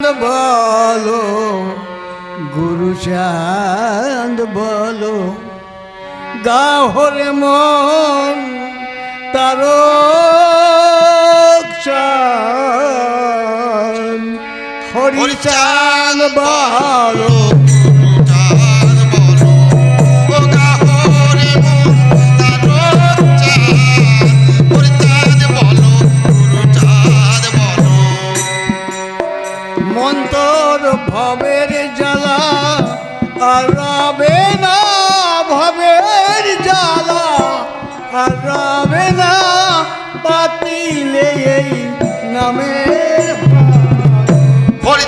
বলো গুরু চাঁদ বলো গাহরে মন তার হরিচাঁদ বলো। আর রবে না পাতিলে এই নামের ওরে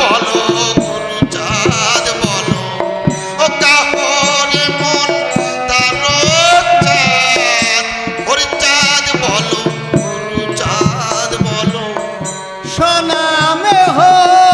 বলো গুরু বলো ও গাহরে মন তার চাঁদ ওরে বলো গুরু চাঁদ বলো। সনামে হয়েছে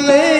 বলে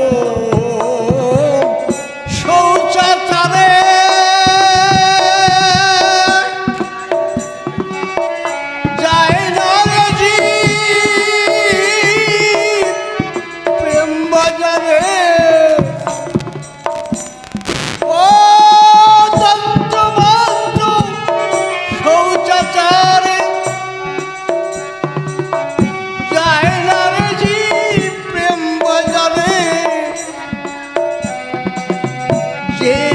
yeah.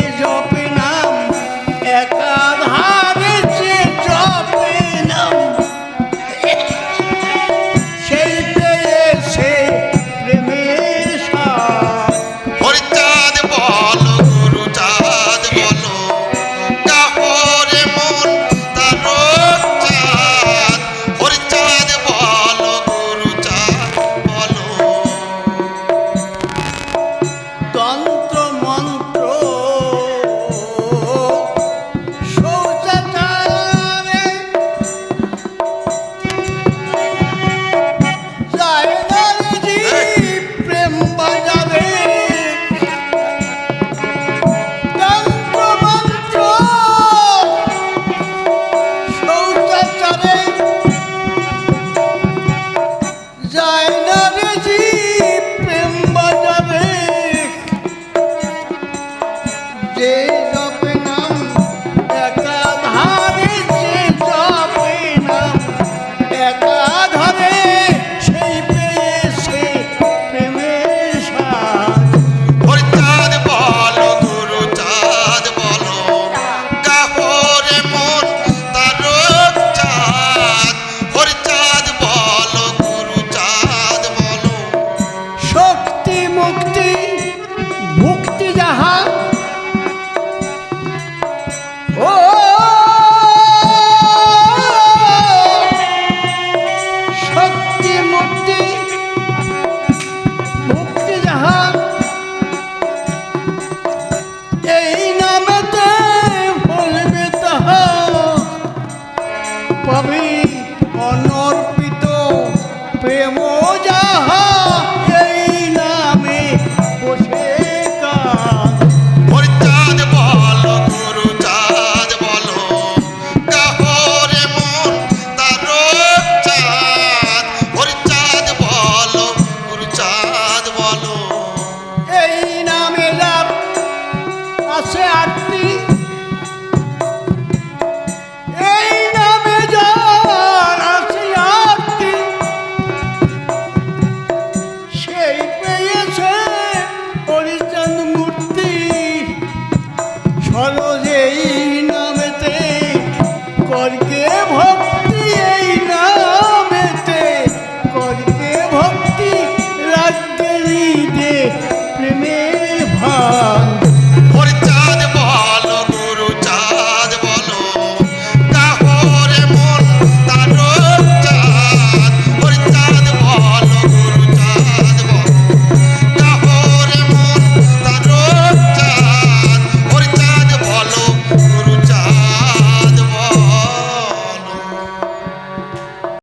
Yeah, yeah. এই নামেতে করকে ভক্তি এই নামেতে করকে ভক্তি রাজ্যের প্রেমের ভাঙ